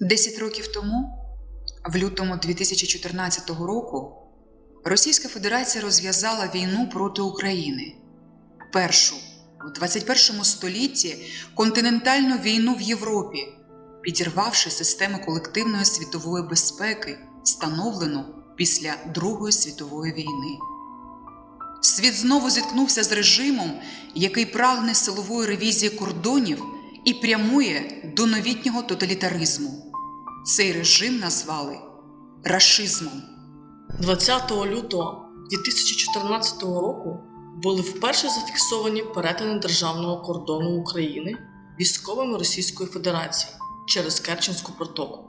Десять років тому, в лютому 2014 року, Російська Федерація розв'язала війну проти України. Першу в 21 столітті континентальну війну в Європі, підірвавши систему колективної світової безпеки, встановлену після Другої світової війни. Світ знову зіткнувся з режимом, який прагне силової ревізії кордонів і прямує до новітнього тоталітаризму. Цей режим назвали рашизмом. 20 лютого 2014 року були вперше зафіксовані перетини державного кордону України військовими Російської Федерації через Керченську протоку.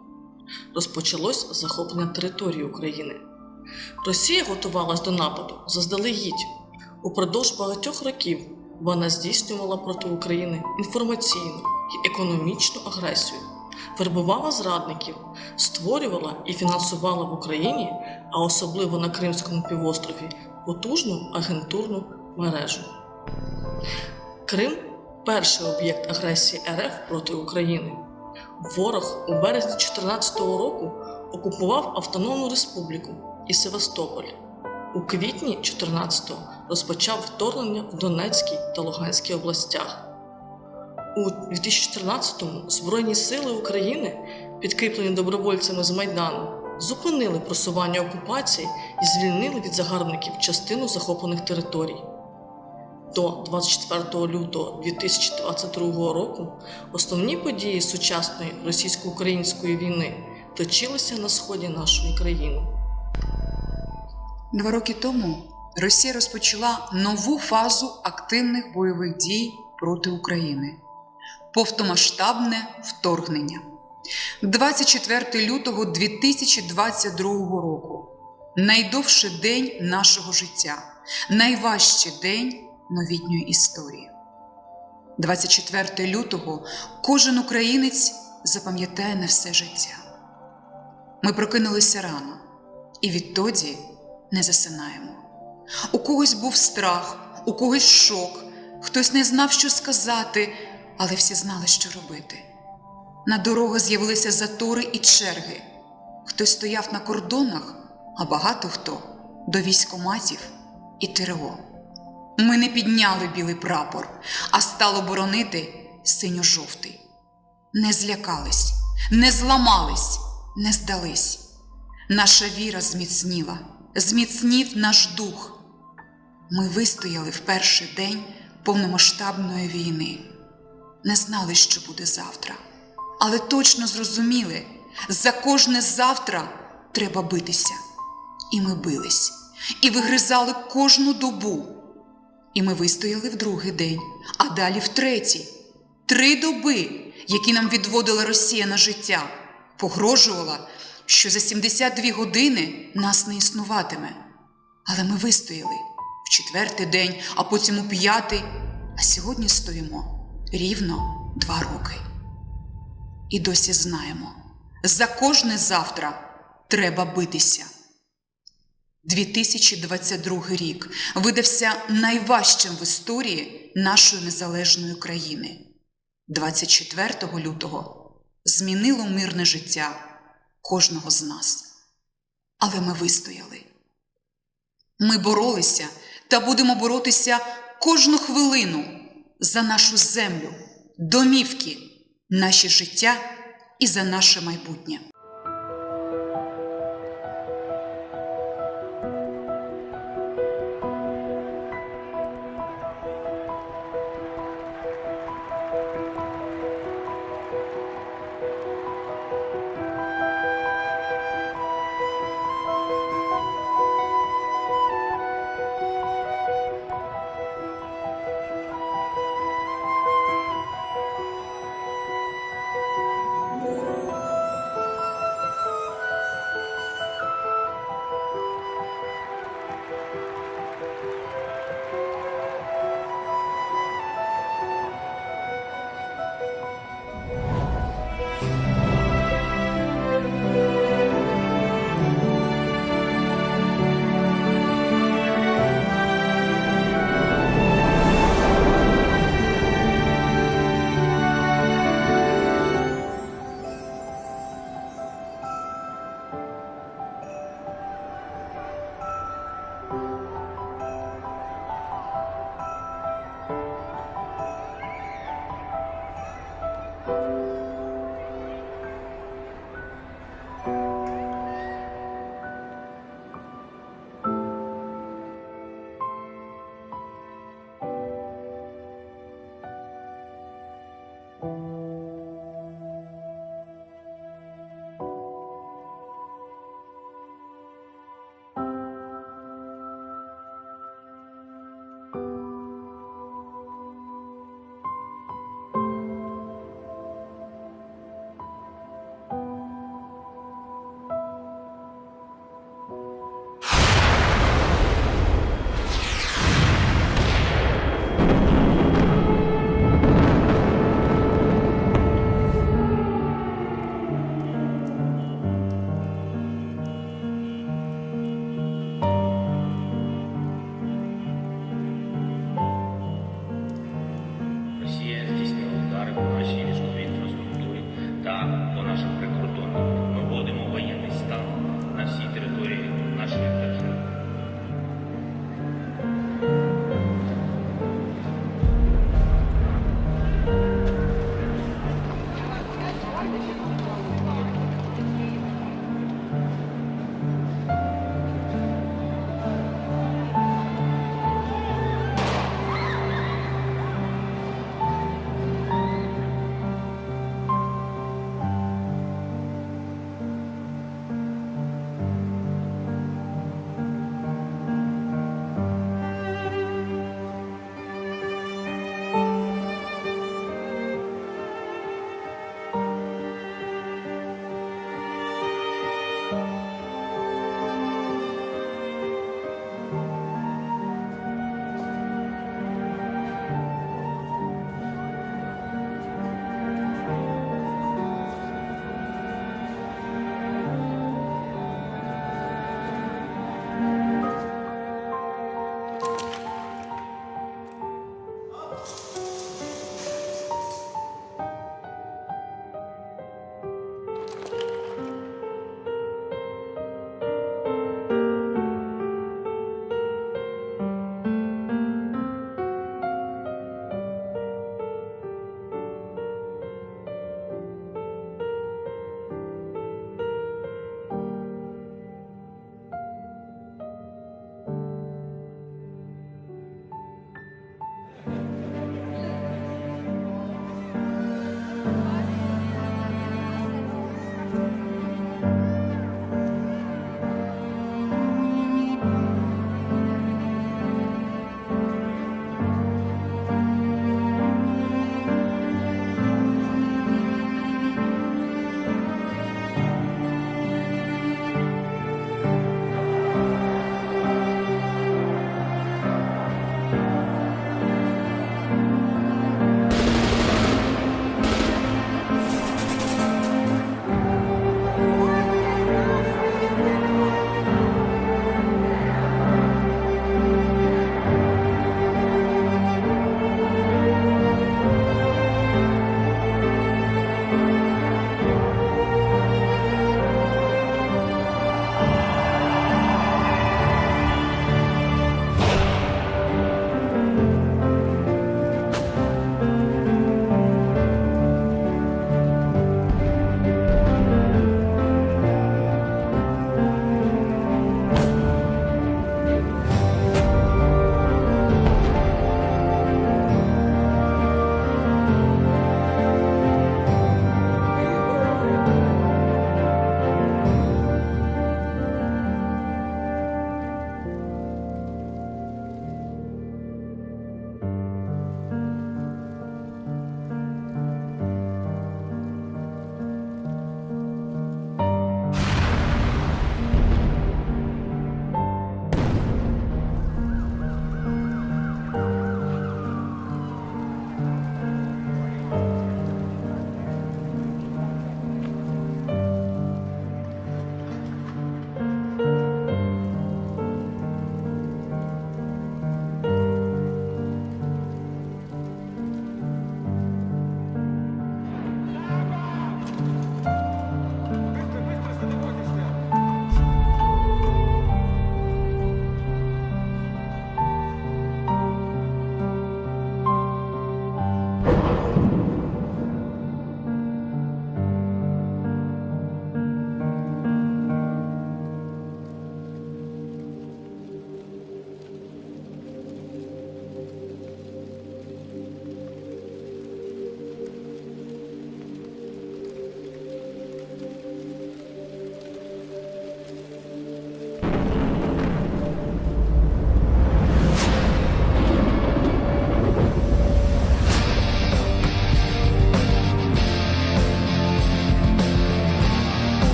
Розпочалось захоплення території України. Росія готувалась до нападу заздалегідь. Упродовж багатьох років вона здійснювала проти України інформаційну і економічну агресію, вербувала зрадників, створювала і фінансувала в Україні, а особливо на Кримському півострові, потужну агентурну мережу. Крим перший об'єкт агресії РФ проти України. Ворог у березні 2014 року окупував Автономну Республіку і Севастополь. У квітні 14-го розпочав вторгнення в Донецькій та Луганській областях. У 2014-му Збройні сили України, підкріплені добровольцями з Майдану, зупинили просування окупації і звільнили від загарбників частину захоплених територій. До 24 лютого 2022 року основні події сучасної російсько-української війни точилися на сході нашої країни. Два роки тому Росія розпочала нову фазу активних бойових дій проти України повномасштабне вторгнення. 24 лютого 2022 року найдовший день нашого життя, найважчий день новітньої історії. 24 лютого кожен українець запам'ятає на все життя. Ми прокинулися рано і відтоді не засинаємо. У когось був страх, у когось шок, хтось не знав, що сказати, але всі знали, що робити. На дорогах з'явилися затори і черги. Хтось стояв на кордонах, а багато хто до військоматів і ТРО. Ми не підняли білий прапор, а стало боронити синьо-жовтий. Не злякались, не зламались, не здались. Наша віра зміцніла, зміцнів наш дух. Ми вистояли в перший день повномасштабної війни. Не знали, що буде завтра, але точно зрозуміли, за кожне завтра треба битися. І ми бились, і вигризали кожну добу. І ми вистояли в другий день, а далі в третій. Три доби, які нам відводила Росія на життя, погрожувала, що за 72 години нас не існуватиме. Але ми вистояли в четвертий день, а потім у п'ятий, а сьогодні стоїмо рівно два роки. І досі знаємо, за кожне завтра треба битися. 2022 рік видався найважчим в історії нашої незалежної країни. 24 лютого змінило мирне життя кожного з нас. Але ми вистояли. Ми боролися та будемо боротися кожну хвилину за нашу землю, домівки, наші життя і за наше майбутнє.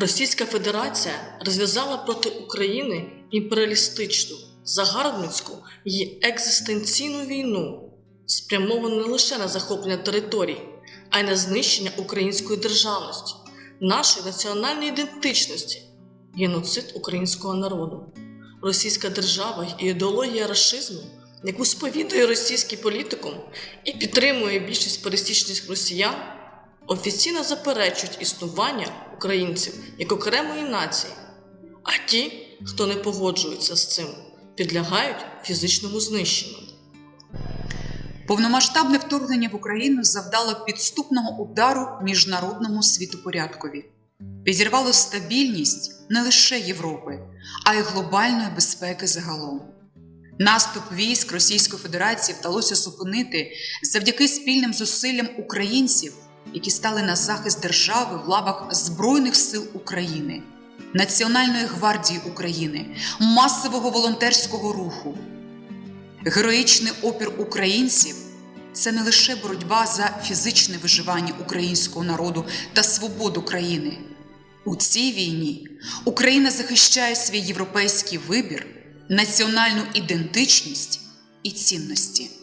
Російська Федерація розв'язала проти України імперіалістичну, загарбницьку і екзистенційну війну, спрямовану не лише на захоплення територій, а й на знищення української державності, нашої національної ідентичності, геноцид українського народу. Російська держава і ідеологія рашизму, яку сповідує російський політикум і підтримує більшість пересічних росіян, офіційно заперечують існування українців як окремої нації, а ті, хто не погоджується з цим, підлягають фізичному знищенню. Повномасштабне вторгнення в Україну завдало підступного удару міжнародному світопорядкові, підірвало стабільність не лише Європи, а й глобальної безпеки загалом. Наступ військ Російської Федерації вдалося зупинити завдяки спільним зусиллям українців, які стали на захист держави в лавах Збройних сил України, Національної гвардії України, масового волонтерського руху. Героїчний опір українців це не лише боротьба за фізичне виживання українського народу та свободу країни. У цій війні Україна захищає свій європейський вибір, національну ідентичність і цінності.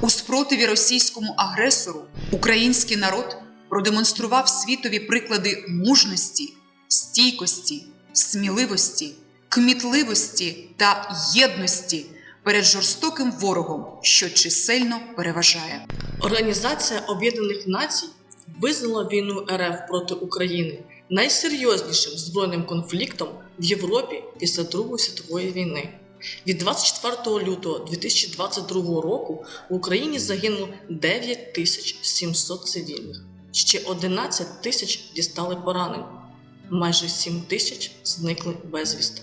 У спротиві російському агресору український народ продемонстрував світові приклади мужності, стійкості, сміливості, кмітливості та єдності перед жорстоким ворогом, що чисельно переважає. Організація Об'єднаних Націй визнала війну РФ проти України найсерйознішим збройним конфліктом в Європі після Другої світової війни. Від 24 лютого 2022 року в Україні загинуло 9700 цивільних, ще 11 тисяч дістали поранень, майже 7 тисяч зникли безвісти.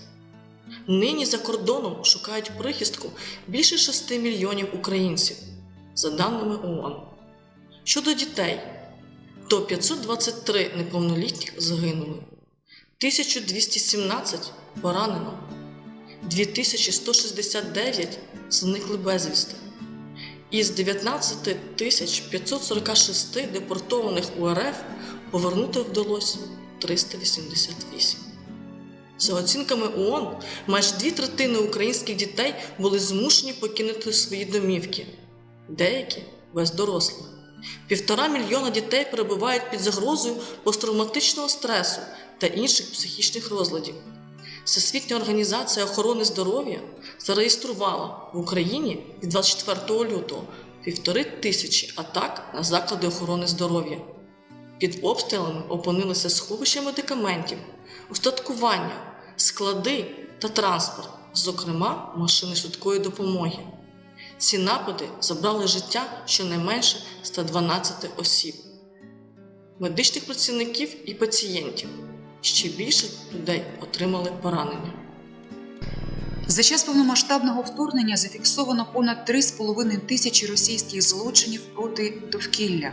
Нині за кордоном шукають прихистку більше 6 мільйонів українців, за даними ООН. Щодо дітей, то 523 неповнолітніх загинули, 1217 поранено, 2169 зникли безвісти. Із 19 тисяч 546 депортованих у РФ повернути вдалося 388. За оцінками ООН, майже дві третини українських дітей були змушені покинути свої домівки, деякі без дорослих. Півтора мільйона дітей перебувають під загрозою посттравматичного стресу та інших психічних розладів. Всесвітня організація охорони здоров'я зареєструвала в Україні від 24 лютого півтори тисячі атак на заклади охорони здоров'я. Під обстрілами опинилися сховища медикаментів, устаткування, склади та транспорт, зокрема машини швидкої допомоги. Ці напади забрали життя щонайменше 112 осіб, медичних працівників і пацієнтів. Ще більше людей отримали поранення. За час повномасштабного вторгнення зафіксовано понад 3,5 тисячі російських злочинів проти довкілля.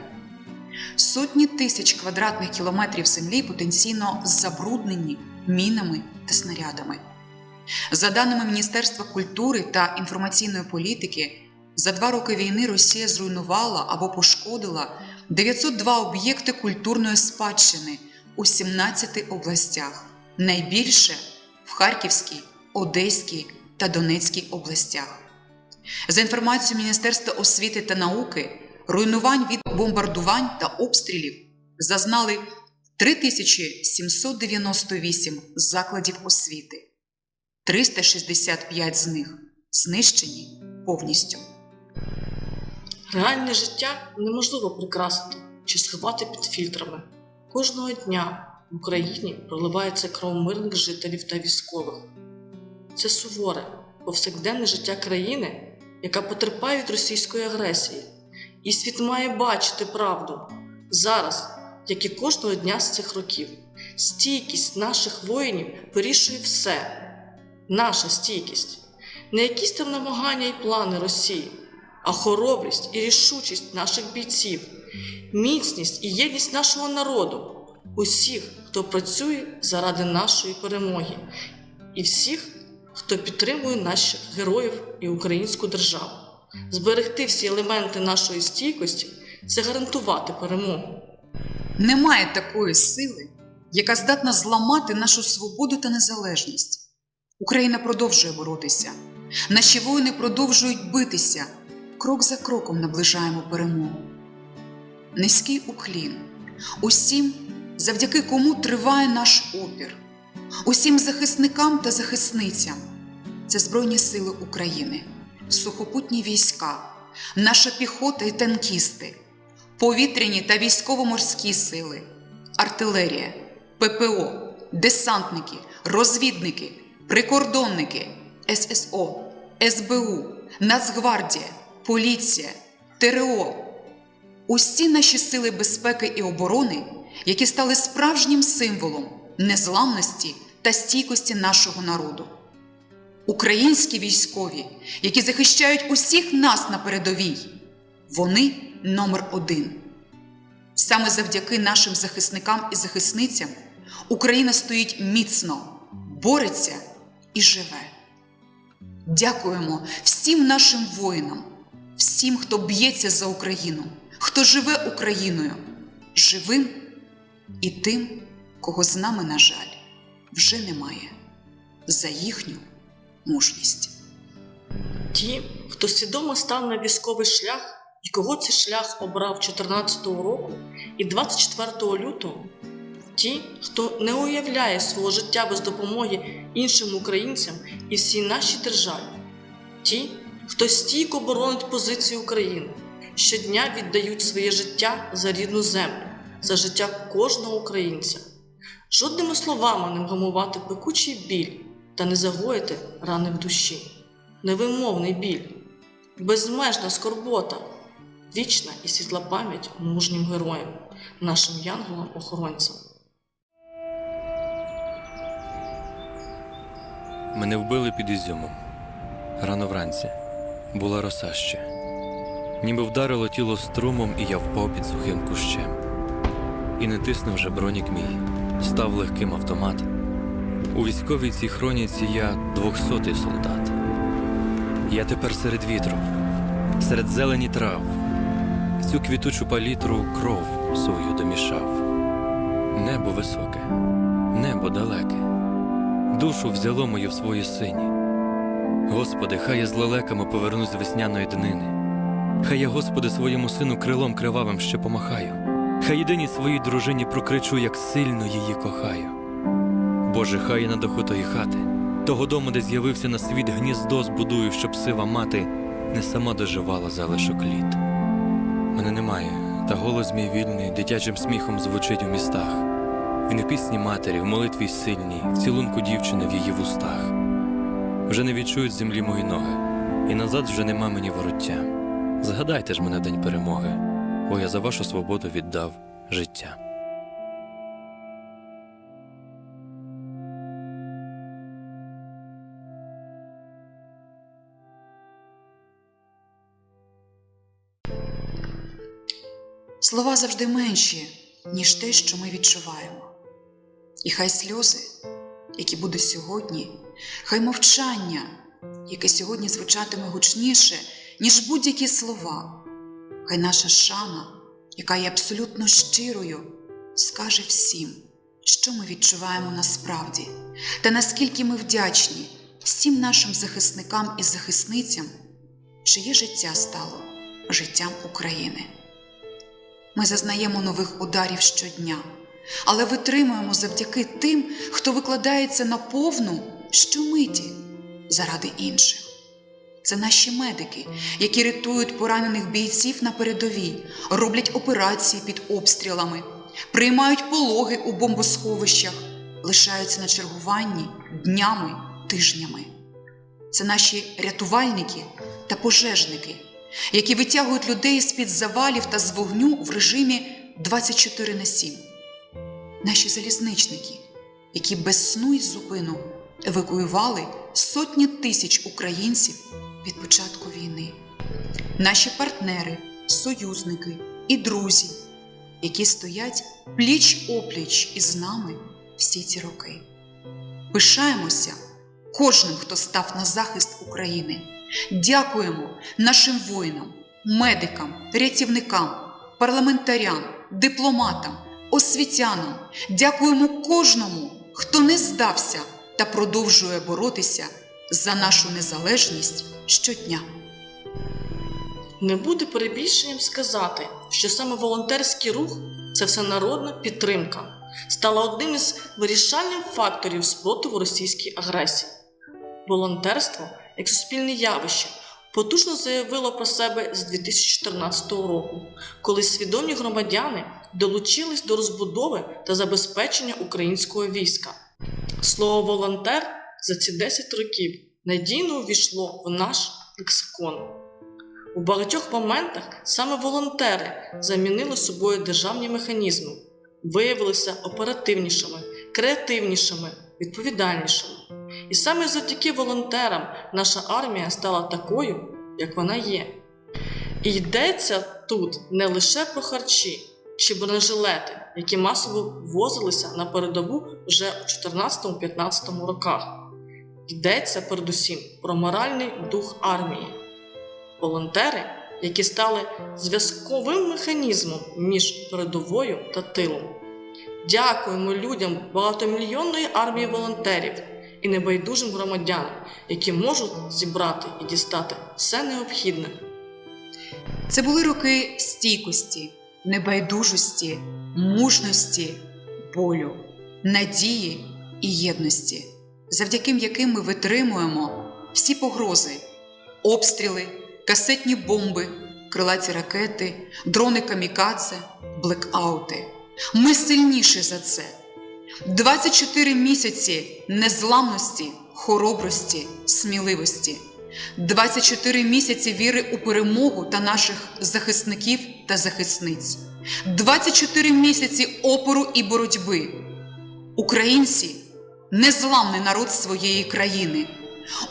Сотні тисяч квадратних кілометрів землі потенційно забруднені мінами та снарядами. За даними Міністерства культури та інформаційної політики, за два роки війни Росія зруйнувала або пошкодила 902 об'єкти культурної спадщини у 17 областях, найбільше в Харківській, Одеській та Донецькій областях. За інформацією Міністерства освіти та науки, руйнувань від бомбардувань та обстрілів зазнали 3798 закладів освіти. 365 з них знищені повністю. Реальне життя неможливо прикрасити чи сховати під фільтрами. Кожного дня в Україні проливається кров мирних жителів та військових. Це суворе, повсякденне життя країни, яка потерпає від російської агресії. І світ має бачити правду зараз, як і кожного дня з цих років. Стійкість наших воїнів вирішує все. Наша стійкість, не якісь там намагання і плани Росії, а хоробрість і рішучість наших бійців, міцність і єдність нашого народу, усіх, хто працює заради нашої перемоги, і всіх, хто підтримує наших героїв і українську державу. Зберегти всі елементи нашої стійкості це гарантувати перемогу. Немає такої сили, яка здатна зламати нашу свободу та незалежність. Україна продовжує боротися. Наші воїни продовжують битися. Крок за кроком наближаємо перемогу. Низький уклін усім, завдяки кому триває наш опір, усім захисникам та захисницям. Це Збройні Сили України, сухопутні війська, наша піхота і танкісти, повітряні та військово-морські сили, артилерія, ППО, десантники, розвідники, прикордонники, ССО, СБУ, Нацгвардія, поліція, ТРО. Усі наші сили безпеки і оборони, які стали справжнім символом незламності та стійкості нашого народу. Українські військові, які захищають усіх нас на передовій, вони номер один. Саме завдяки нашим захисникам і захисницям Україна стоїть міцно, бореться і живе. Дякуємо всім нашим воїнам, всім, хто б'ється за Україну, хто живе Україною, живим і тим, кого з нами, на жаль, вже немає, за їхню мужність. Ті, хто свідомо став на військовий шлях і кого цей шлях обрав 14-го року і 24 лютого, ті, хто не уявляє свого життя без допомоги іншим українцям і всій нашій державі, ті, хто стійко боронить позиції України, щодня віддають своє життя за рідну землю, за життя кожного українця. Жодними словами не вгамувати пекучий біль та не загоїти рани в душі невимовний біль, безмежна скорбота, вічна і світла пам'ять мужнім героям, нашим янголам-охоронцям. Мене вбили під Ізюмом. Рано вранці була роса ще. Ніби вдарило тіло струмом, і я впав під сухим кущем. І не тиснув вже бронік мій, став легким автомат. У військовій цій хроніці я двохсотий солдат. Я тепер серед вітру, серед зелені трав, в цю квітучу палітру кров свою домішав. Небо високе, небо далеке душу взяло мою в свої сині. Господи, хай я з лелеками повернусь весняної днини. Хай я, Господи, своєму сину крилом кривавим ще помахаю. Хай єдиній своїй дружині прокричу, як сильно її кохаю. Боже, хай я на даху тої хати, того дому, де з'явився на світ гніздо збудую, щоб сива мати не сама доживала залишок літ. Мене немає, та голос мій вільний дитячим сміхом звучить у містах. Він у пісні матері, в молитві сильній, в цілунку дівчини в її вустах. Вже не відчують землі мої ноги, і назад вже нема мені вороття. Згадайте ж мене в день перемоги, бо я за вашу свободу віддав життя. Слова завжди менші, ніж те, що ми відчуваємо. І хай сльози, які будуть сьогодні, хай мовчання, яке сьогодні звучатиме гучніше, ніж будь-які слова, хай наша шана, яка є абсолютно щирою, скаже всім, що ми відчуваємо насправді, та наскільки ми вдячні всім нашим захисникам і захисницям, чиє життя стало життям України. Ми зазнаємо нових ударів щодня, але витримуємо завдяки тим, хто викладається на повну щомиті заради інших. Це наші медики, які рятують поранених бійців на передовій, роблять операції під обстрілами, приймають пологи у бомбосховищах, лишаються на чергуванні днями, тижнями. Це наші рятувальники та пожежники, які витягують людей з-під завалів та з вогню в режимі 24 на 7. Наші залізничники, які без сну й зупину евакуювали сотні тисяч українців від початку війни. Наші партнери, союзники і друзі, які стоять пліч опліч із нами всі ці роки. Пишаємося кожним, хто став на захист України. Дякуємо нашим воїнам, медикам, рятівникам, парламентарям, дипломатам, освітянам, дякуємо кожному, хто не здався та продовжує боротися за нашу незалежність щодня. Не буде перебільшенням сказати, що саме волонтерський рух це всенародна підтримка, стала одним із вирішальних факторів спротиву російській агресії. Волонтерство, як суспільне явище, потужно заявило про себе з 2014 року, коли свідомі громадяни долучились до розбудови та забезпечення українського війська. Слово волонтер за ці 10 років надійно увійшло в наш лексикон. У багатьох моментах саме волонтери замінили собою державні механізми, виявилися оперативнішими, креативнішими, відповідальнішими. І саме завдяки волонтерам наша армія стала такою, як вона є. І йдеться тут не лише про харчі чи бронежилети, які масово ввозилися на передову вже у 14-15 роках. Йдеться передусім про моральний дух армії. Волонтери, які стали зв'язковим механізмом між передовою та тилом. Дякуємо людям багатомільйонної армії волонтерів і небайдужим громадянам, які можуть зібрати і дістати все необхідне. Це були роки стійкості, небайдужості, мужності, болю, надії і єдності, завдяки яким ми витримуємо всі погрози, обстріли, касетні бомби, крилаті ракети, дрони камікадзе, блекаути. Ми сильніші за це. 24 місяці незламності, хоробрості, сміливості. 24 місяці віри у перемогу та наших захисників та захисниць, 24 місяці опору і боротьби. Українці незламний народ своєї країни.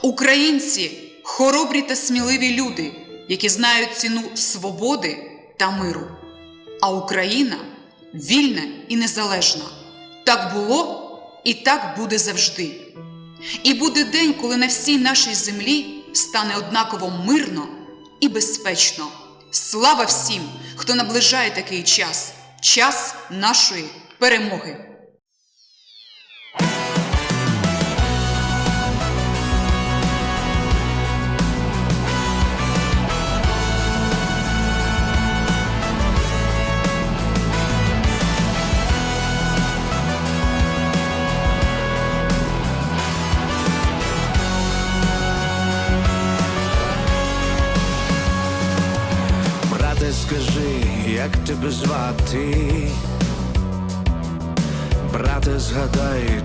Українці хоробрі та сміливі люди, які знають ціну свободи та миру. А Україна вільна і незалежна. Так було і так буде завжди. І буде день, коли на всій нашій землі стане однаково мирно і безпечно. Слава всім, хто наближає такий час, час нашої перемоги.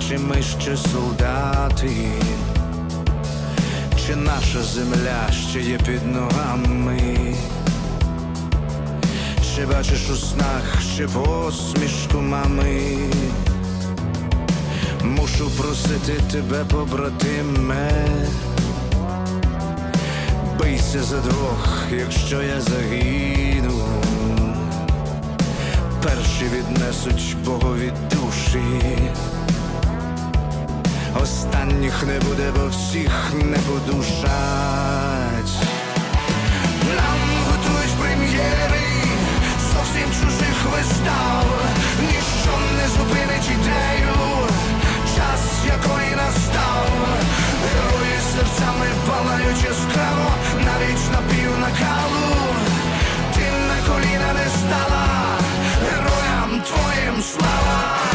Чи ми ще солдати, чи наша земля ще є під ногами? Чи бачиш у снах ще посмішку мами? Мушу просити тебе, побратиме. Бийся за двох, якщо я загину. Перші віднесуть Богові душі. Останніх не буде, бо всіх не подушать. Нам готують прем'єри зовсім чужих вистав. Ніщо не зупинить ідею, час якої настав. Герої серцями палають яскраво, навіть на пів накалу. Ти на коліна не стала, героям твоїм слава.